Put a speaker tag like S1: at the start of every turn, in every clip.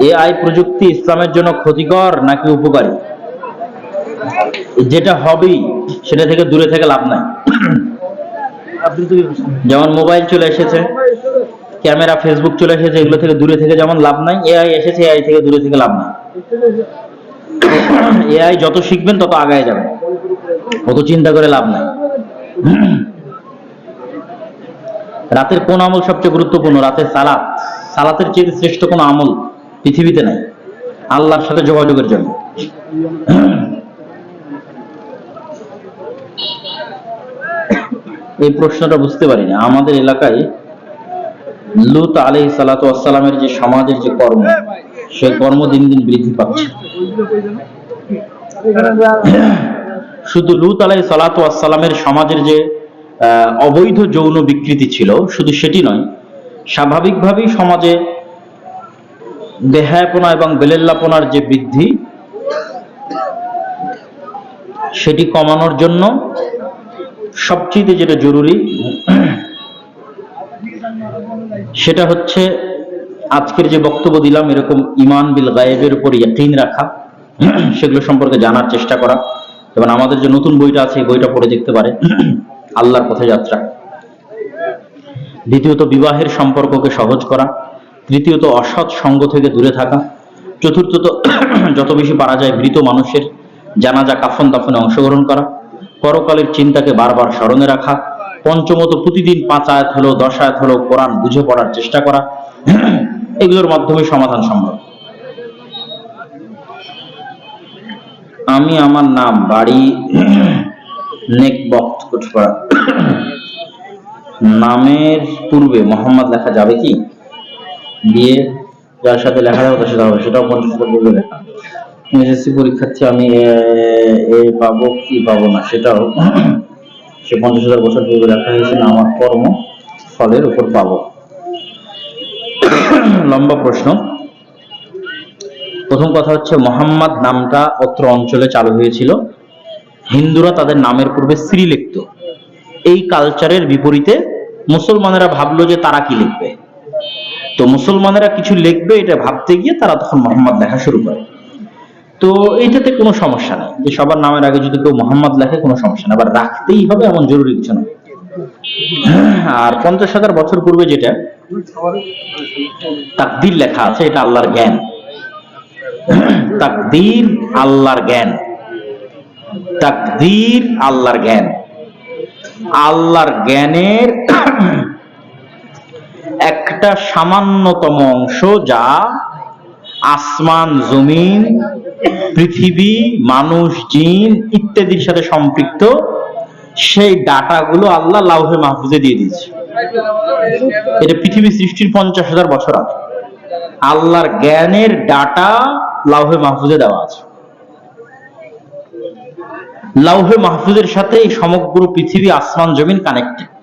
S1: AI প্রযুক্তি ইসলামের জন্য ক্ষতিকর নাকি উপকারী? যেটা হবেই সেটা থেকে দূরে থেকে লাভ নাই। যেমন মোবাইল চলে এসেছে ক্যামেরা ফেসবুক চলে এসেছে এগুলো থেকে দূরে থেকে যেমন লাভ নাই এআই এসেছে এআই থেকে দূরে থেকে লাভ নাই। এআই যত শিখবেন তত আগায় যাবে। অত চিন্তা করে লাভ নাই। রাতের কোন আমল সবচেয়ে গুরুত্বপূর্ণ? রাতের সালাত। সালাতের চেয়ে শ্রেষ্ঠ কোন আমল? পৃথিবীতে নাই। আল্লাহর সাথে যোগাযোগের জন্য। এই প্রশ্নটা বুঝতে পারিনি। আমাদের এলাকায় লুত আলাই সালাতু আসসালামের যে সমাজের যে কর্ম, সেই কর্ম দিন দিন বৃদ্ধি পাচ্ছে। শুধু লুত আলাই সালাতু আসসালামের সমাজের যে অবৈধ যৌন বিকৃতি ছিল, শুধু সেটি নয়, স্বাভাবিকভাবেই সমাজে দেহায়পনা এবং বেলেল্লাপনার যে বৃদ্ধি, সেটি কমানোর জন্য সবচেয়ে যেটা জরুরি, সেটা হচ্ছে আজকের যে বক্তব্য দিলাম, এরকম ইমান বিল গায়েবের উপর ইয়াকিন রাখা, সেগুলো সম্পর্কে জানার চেষ্টা করা। এবং আমাদের যে নতুন বইটা আছে, এই বইটা পড়ে দেখতে পারে আল্লাহর পথে যাত্রা। দ্বিতীয়ত বিবাহের সম্পর্ককে সহজ করা। তৃতীয়ত অসৎ সঙ্গ থেকে দূরে থাকা। চতুর্থত, যত বেশি পারা যায় মৃত মানুষের জানাজা কাফন দাফনে অংশগ্রহণ করা। পরকালের চিন্তাকে বারবার স্মরণে রাখা। পঞ্চমত, প্রতিদিন পাঁচ আয়াত হলো দশ আয়াত হলো কোরআন বুঝে পড়ার চেষ্টা করা। এগুলোর মাধ্যমে সমাধান সম্ভব। আমি আমার নাম, বাড়ি, নেক বক্ত কুটপাড়া নামের পূর্বে মোহাম্মদ লেখা যাবে কি? দিয়ে যার সাথে লেখা যাবে তার সাথে হবে, সেটাও পঞ্চাশ পূর্বে লেখা। এসএসসি পরীক্ষার্থী আমি এ পাবো কি পাবো না সেটাও সে পঞ্চাশ হাজার বছর পূর্বে লেখা হয়েছে, না আমার কর্ম ফলের উপর পাবো। লম্বা প্রশ্ন। প্রথম কথা হচ্ছে, মোহাম্মদ নামটা অত্র অঞ্চলে চালু হয়েছিল। হিন্দুরা তাদের নামের পূর্বে শ্রী লিখত। এই কালচারের বিপরীতে মুসলমানেরা ভাবলো যে তারা কি লিখবে। তো মুসলমানেরা কিছু লিখবে, এটা ভাবতে গিয়ে তারা তখন মোহাম্মদ লেখা শুরু করে। তো এইটাতে কোনো সমস্যা নেই, যে সবার নামের আগে যদি কেউ মোহাম্মদ লেখে কোনো সমস্যা নেই, আবার রাখতেই হবে এমন জরুরি কিছু না। আর পঞ্চাশ হাজার বছর পূর্বে যেটা, তাকদির লেখা আছে, এটা আল্লাহর জ্ঞান। তাকদির আল্লাহর জ্ঞান। তাকদির আল্লাহর জ্ঞান। আল্লাহর জ্ঞানের একটা সামান্যতম অংশ যা আসমান, জমিন, পৃথিবী, মানুষ, জিন ইত্যাদির সাথে সম্পৃক্ত। সেই ডাটাগুলো আল্লাহ লাউহে মাহফুজে দিয়ে দিয়েছে। এটা পৃথিবী সৃষ্টির পঞ্চাশ হাজার বছর আগে। আল্লাহর জ্ঞানের ডাটা লাউহে মাহফুজে দেওয়া আছে। লাউহে মাহফুজের সাথে এই সমগ্র পৃথিবী আসমান, জমিন কানেক্টেড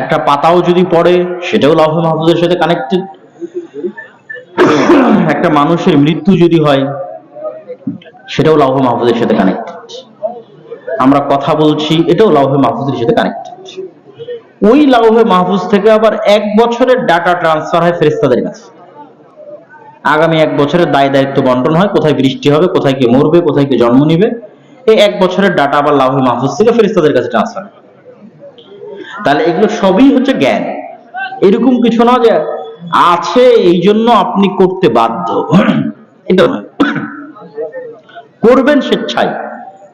S1: একটা পাতাও যদি পড়ে, সেটাও লাউহে মাহফুজের সাথে কানেক্টেড একটা মানুষের মৃত্যু যদি হয়, সেটাও লাউহে মাহফুজের সাথে কানেক্টেড আমরা কথা বলছি, এটাও লাউহে মাহফুজের সাথে কানেক্টেড ওই লাউহে মাহফুজ থেকে আবার এক বছরের ডাটা ট্রান্সফার হয় ফেরেস্তাদের কাছে। আগামী এক বছরের দায় দায়িত্ব বন্টন হয়, কোথায় বৃষ্টি হবে, কোথায় কে মরবে, কোথায় কে জন্ম নিবে, এই এক বছরের ডাটা আবার লাউহে মাহফুজ থেকে ফেরেস্তাদের কাছে ট্রান্সফার হয়। তাহলে এগুলো সবই হচ্ছে জ্ঞান। এরকম কিছু না যে আছে এই জন্য আপনি করতে বাধ্য করবেন স্বেচ্ছায়,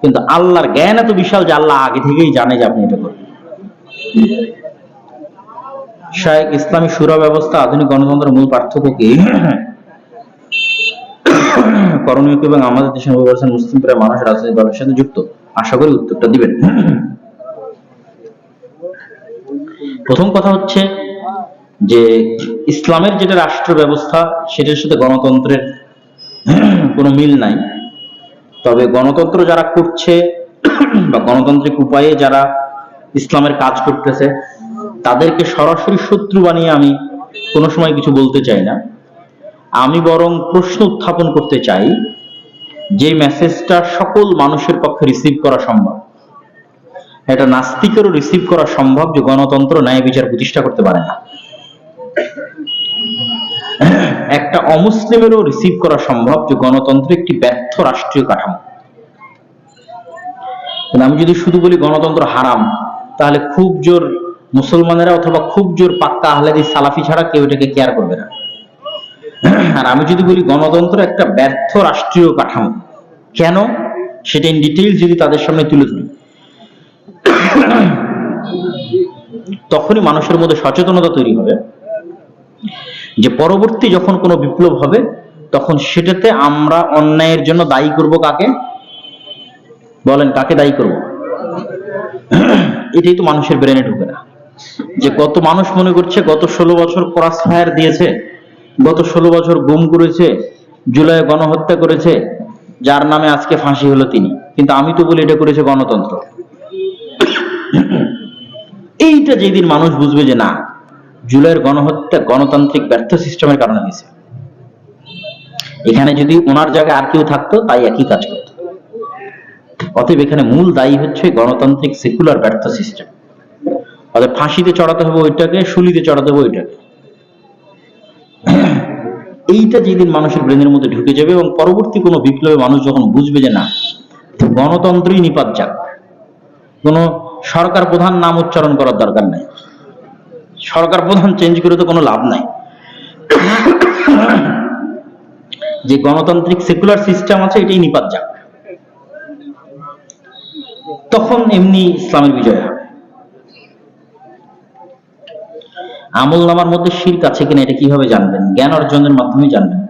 S1: কিন্তু আল্লাহর জ্ঞান এত বিশাল যে আল্লাহ আগে থেকেই জানে যে আপনি এটা করবেন। শায়েক ইসলামী সুরা ব্যবস্থা, আধুনিক গণতন্ত্রের মূল পার্থক্য কি? করণীয় এবং আমাদের দেশের মুসলিম প্রায় মানুষ রাজনৈতিক দলের সাথে যুক্ত। আশা করি উত্তরটা দিবেন। প্রথম কথা হচ্ছে যে ইসলামের যেটা রাষ্ট্র ব্যবস্থা সেটার সাথে গণতন্ত্রের কোনো মিল নাই। তবে গণতন্ত্র যারা করছে বা গণতান্ত্রিক উপায়ে যারা ইসলামের কাজ করতেছে, তাদেরকে সরাসরি শত্রু বানিয়ে আমি কোনো সময় কিছু বলতে চাই না। আমি বরং প্রশ্ন উত্থাপন করতে চাই, যে মেসেজটা সকল মানুষের পক্ষে রিসিভ করা সম্ভব। এটা নাস্তিকেরও রিসিভ করা সম্ভব যে গণতন্ত্র ন্যায় বিচার প্রতিষ্ঠা করতে পারে না। একটা অমুসলিমেরও রিসিভ করা সম্ভব যে গণতন্ত্র একটি ব্যর্থ রাষ্ট্রীয় কাঠামো। আমি যদি শুধু বলি গণতন্ত্র হারাম, তাহলে খুব জোর মুসলমানেরা অথবা খুব জোর পাক্কা আহলাদি সালাফি ছাড়া কেউ এটাকে কেয়ার করবে না। আর আমি যদি বলি গণতন্ত্র একটা ব্যর্থ রাষ্ট্রীয় কাঠামো, কেন? সেটা ইন ডিটেইল যদি তাদের সামনে তুলে ধরি। তখনই মানুষের মধ্যে সচেতনতা তৈরি হবে। যে পরবর্তী যখন কোনো বিপ্লব হবে, তখন সেটাতে আমরা অন্যায়ের জন্য দায়ী করব কাকে? বলেন, কাকে দায়ী করব? এটাই তো মানুষের ব্রেনে ঢুকে না। যে কত মানুষ মনে করছে, গত ষোলো বছর ক্রস ফায়ার দিয়েছে, গত ষোলো বছর গুম করেছে জুলাই গণহত্যা করেছে, যার নামে আজকে ফাঁসি হলো তিনি। কিন্তু আমি তো বলি এটা করেছে গণতন্ত্র। এইটা যেদিন মানুষ বুঝবে যে না, জুলাইয়ের গণহত্যা, গণতান্ত্রিক ব্যর্থ সিস্টেমের কারণে হয়েছে। এখানে যদি ওনার জায়গায় আর কেউ থাকতো, তাই একই কাজ করতো। অতএব এখানে মূল দায়ী হচ্ছে গণতান্ত্রিক সেকুলার ব্যর্থ সিস্টেম অতএব ফাঁসিতে চড়াতে হবে ওইটাকে শুলিতে চড়াতে হবে ওইটাকে। এইটা যেদিন মানুষের ব্রেনের মধ্যে ঢুকে যাবে এবং পরবর্তী কোনো বিপ্লবে মানুষ যখন বুঝবে যে না গণতন্ত্রই নিপাত যাক। কোনো সরকার প্রধান নাম উচ্চারণ করার দরকার নাই। সরকার প্রধান চেঞ্জ করে তো কোনো লাভ নাই। যে গণতান্ত্রিক সেকুলার সিস্টেম আছে, এটাই নিপাত যাক। তখন এমনি ইসলামের বিজয় হবে। আমল নামার মধ্যে শির্ক আছে কিনা, এটা কীভাবে জানবেন? জ্ঞান অর্জনের মাধ্যমে জানবেন।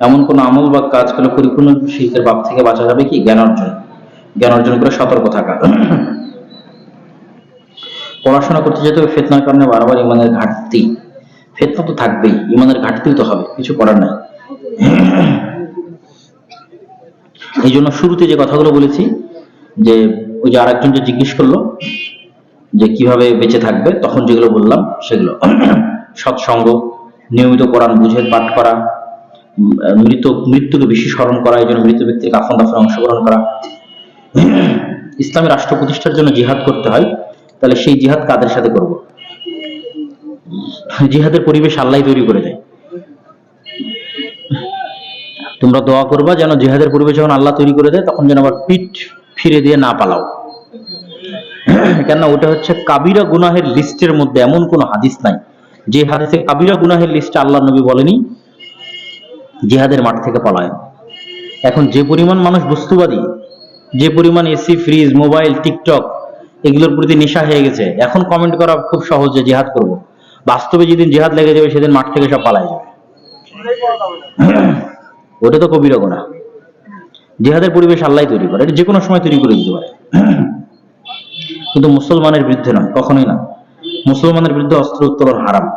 S1: এমন কোন আমল বা কাজ করে পরিপূর্ণ শিল্পের বাপ থেকে বাঁচা যাবে কি? জ্ঞান অর্জন। জ্ঞান অর্জন করে সতর্ক থাকা। পড়াশোনা করতে যেতে হবে ফেতনার কারণে বারবার ইমানের ঘাটতি। ফেতনা তো থাকবেই, ইমানের ঘাটতিও তো হবে, কিছু করার নাই। এই জন্য শুরুতে যে কথাগুলো বলেছি, যে ওই যে আরেকজন যে জিজ্ঞেস করল, যে কীভাবে বেঁচে থাকবে, তখন যেগুলো বললাম, সেগুলো। সৎসঙ্গ, নিয়মিত কোরআন বুঝে, পাঠ করা মৃত, মৃত্যুকে বেশি স্মরণ করা, এই জন্য মৃত ব্যক্তির কাফন দাফনে অংশগ্রহণ করা। ইসলামী রাষ্ট্র প্রতিষ্ঠার জন্য জিহাদ করতে হয়, তাহলে সেই জিহাদ কাদের সাথে করব? জিহাদের পরিবেশ আল্লাহ তৈরি করে দেয়। তোমরা দোয়া করবা যেন জিহাদের পরিবেশ যখন আল্লাহ তৈরি করে দেয়, তখন যেন আবার পিঠ ফিরে দিয়ে না পালাও। কেননা ওটা হচ্ছে কাবিরা গুনাহের লিস্টের মধ্যে এমন কোন হাদিস নাই। যে হাদিসে কাবিরা গুনাহের লিস্টে আল্লাহ নবী বলেনি, জিহাদের মাঠ থেকে পলায়ন এখন যে পরিমাণ মানুষ বস্তুবাদী যে পরিমাণ এসি ফ্রিজ মোবাইল টিকটক এগুলোর প্রতি নেশা হয়ে গেছে। এখন কমেন্ট করা খুব সহজ যে জিহাদ করব। বাস্তবে যেদিন জিহাদ লেগে যাবে, সেদিন মাঠ থেকে সব পালায় যাবে। ওটা তো কবিরা গোনা জিহাদের পরিবেশ আল্লাহ তৈরি করে। এটা যে কোনো সময় তৈরি করে দিতে পারে। কিন্তু মুসলমানের বিরুদ্ধে নয়, কখনোই না। মুসলমানের বিরুদ্ধে অস্ত্র উত্তোলন হারাম।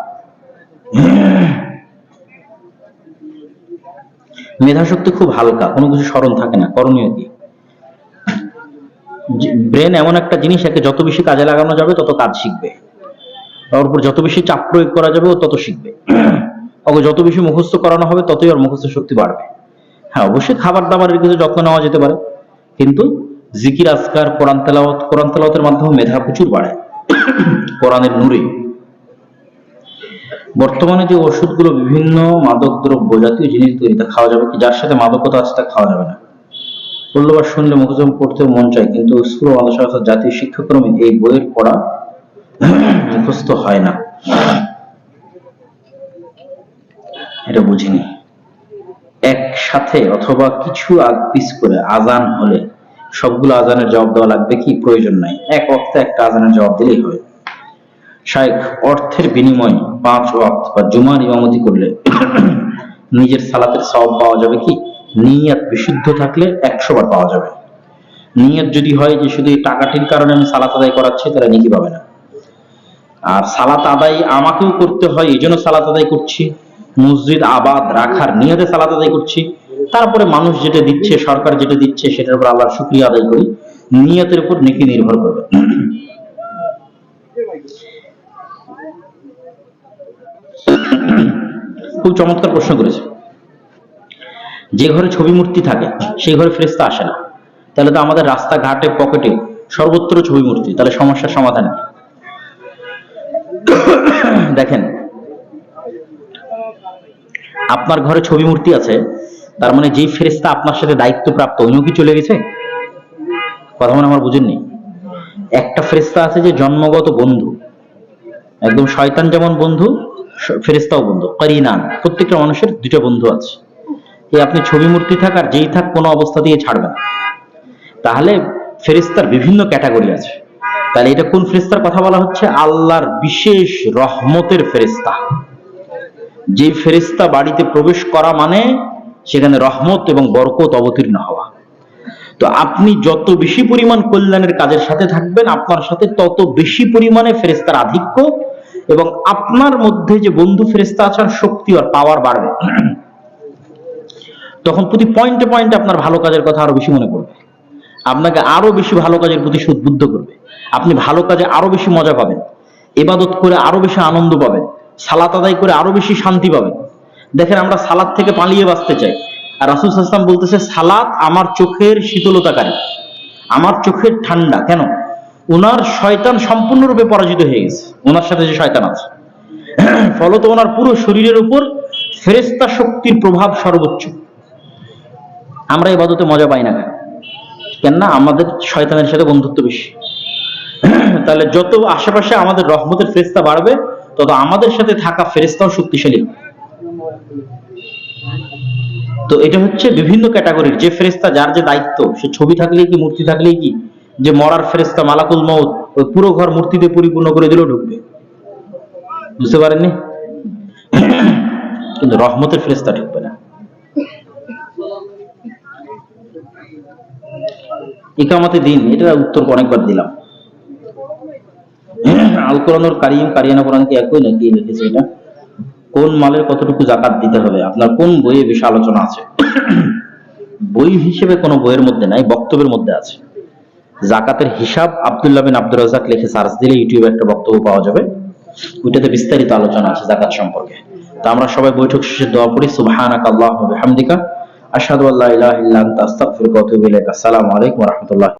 S1: মেধাশক্তি খুব হালকা, কোনো কিছু স্মরণ থাকে না, করণীয় কি? ব্রেন এমন একটা জিনিস, একে যত বেশি কাজে লাগানো যাবে, তত কাজ শিখবে। ওর উপর যত বেশি চাপ প্রয়োগ করা যাবে, ও তত শিখবে। ওকে যত বেশি মুখস্থ করানো হবে, ততই ওর মুখস্থ শক্তি বাড়বে। হ্যাঁ অবশ্যই খাবার দাবারের কিছু যত্ন নেওয়া যেতে পারে। কিন্তু জিকির, আজকার, কোরআন তেলাওয়াত, কোরআন তেলাওয়াতের মাধ্যমে মেধা প্রচুর বাড়ে। কোরআনের নূরে। বর্তমানে যে ওষুধগুলো বিভিন্ন মাদক দ্রব্য জাতীয় জিনিস তৈরিতে খাওয়া যাবে কি? যার সাথে মাদকতা আছে, তা খাওয়া যাবে না। বলল শুনলে মুখস্থ পড়তে মন চায়, কিন্তু স্কুল মাদ্রাসা জাতীয় শিক্ষাক্রমে এই বইয়ের পড়া মুখস্থ হয় না। এটা বুঝিনি। একসাথে অথবা কিছু আগ পিছ করে আজান হলে সবগুলো আজানের জবাব দেওয়া লাগবে কি? প্রয়োজন নাই। এক অর্থে একটা আজানের জবাব দিলেই হবে। শাইখ অর্থের বিনিময়ে পাঁচ ওয়াক্ত বা জুমার ইমামতি করলে নিজের সালাতের সওয়াব পাওয়া যাবে কি? নিয়াত বিশুদ্ধ থাকলে একশো বার পাওয়া যাবে। নিয়ত যদি হয় যে শুধু এই টাকাটির কারণে আমি সালাত আদায় করাচ্ছি, তাহলে নেকি পাবে না। আর সালাত আদায় আমাকেও করতে হয়, এই জন্য সালাত আদায় করছি। মসজিদ আবাদ রাখার নিয়তে সালাত আদায় করছি। তারপরে মানুষ যেটা দিচ্ছে, সরকার যেটা দিচ্ছে, সেটার উপর আল্লাহর শুক্রিয়া আদায় করি। নিয়তের উপর নেকি নির্ভর করবে। খুব চমৎকার প্রশ্ন করেছে। যে ঘরে ছবি মূর্তি থাকে, সেই ঘরে ফেরেস্তা আসে না। তাহলে তো আমাদের রাস্তাঘাটে, পকেটে সর্বত্র ছবি মূর্তি, তাহলে সমস্যার সমাধান দেখেন, আপনার ঘরে ছবি মূর্তি আছে, তার মানে যেই ফেরেস্তা আপনার সাথে দায়িত্বপ্রাপ্ত অন্য কি চলে গেছে? কথা মানে আমার বুঝেননি? একটা ফেরেস্তা আছে যে জন্মগত বন্ধু, একদম শয়তান যেমন বন্ধু ফেরেস্তাও বন্ধু, করিনান, প্রত্যেকটা মানুষের দুটো বন্ধু আছে। এই আপনি ছবি মূর্তি থাক আর যেই থাক কোনো অবস্থা দিয়ে ছাড়বেন। তাহলে ফেরেস্তার বিভিন্ন ক্যাটাগরি আছে। তাহলে এটা কোন ফেরেস্তার কথা বলা হচ্ছে? আল্লাহর বিশেষ রহমতের ফেরেস্তা যে ফেরেস্তা বাড়িতে প্রবেশ করা মানে সেখানে রহমত এবং বরকত অবতীর্ণ হওয়া। তো আপনি যত বেশি পরিমাণ কল্যাণের কাজের সাথে থাকবেন, আপনার সাথে তত বেশি পরিমাণে ফেরেস্তার আধিক্য এবং আপনার মধ্যে যে বন্ধু ফেরেস্তা আসার শক্তি আর পাওয়ার বাড়বে। তখন প্রতি পয়েন্টে পয়েন্টে আপনার ভালো কাজের কথা আরও বেশি মনে পড়বে। আপনাকে আরও বেশি ভালো কাজের প্রতি উদ্বুদ্ধ করবে। আপনি ভালো কাজে আরও বেশি মজা পাবেন। ইবাদত করে আরও বেশি আনন্দ পাবেন। সালাত আদায় করে আরও বেশি শান্তি পাবেন। দেখেন আমরা সালাদ থেকে পালিয়ে বাঁচতে চাই। আর রাসুল সাল্লাম বলতেছে, সালাত আমার চোখের শীতলতাকারী। আমার চোখের ঠান্ডা। কেন? ওনার শয়তান সম্পূর্ণরূপে পরাজিত হয়ে গেছে। ওনার সাথে যে শয়তান আছে। ফলত ওনার পুরো শরীরের উপর ফেরেস্তা শক্তির প্রভাব সর্বোচ্চ। আমরা এবাদতে মজা পাই না। কেন কেননা আমাদের শয়তানের সাথে বন্ধুত্ব বেশি। তাহলে যত আশেপাশে আমাদের রহমতের ফেরেস্তা বাড়বে, তত আমাদের সাথে থাকা ফেরেস্তাও শক্তিশালী তো এটা হচ্ছে বিভিন্ন ক্যাটাগরির যে ফেরেস্তা যার যে দায়িত্ব, সে ছবি থাকলেই কি, মূর্তি থাকলেই কি, যে মরার ফেরেস্তা মালাকুল মৌত ওই পুরো ঘর মূর্তিতে পরিপূর্ণ করে দিলেও ঢুকবে। বুঝতে পারেননি? কিন্তু রহমতের ফেরেস্তা ঢুকবে না। ইকামতে দিন, এটা উত্তর অনেকবার দিলাম। আল কোরআনুল কারিম, কারিয়ানা কোরআন কি একই নাকি লিখেছে এটা। কোন মালের কতটুকু জাকাত দিতে হবে? আপনার কোন বইয়ে বেশি আলোচনা আছে? বই হিসেবে কোনো বইয়ের মধ্যে নাই, বক্তব্যের মধ্যে আছে। জাকাতের হিসাব আব্দুল্লাহ বিন আব্দুর রাজাক লিখে সার্চ দিলে ইউটিউবে একটা বক্তব্য পাওয়া যাবে। ওইটাতে বিস্তারিত আলোচনা আছে জাকাত সম্পর্কে। তো আমরা সবাই বৈঠক শেষে দোয়া পড়ি সুবহানাক আল্লাহুম্মা ওয়া বিহামদিকা। আশহাদু আল্লাহ ইলাহা ইল্লা আনতা আস্তাগফিরুকা ওয়া আতুবু ইলাইক। আসসালামু আলাইকুম ওয়া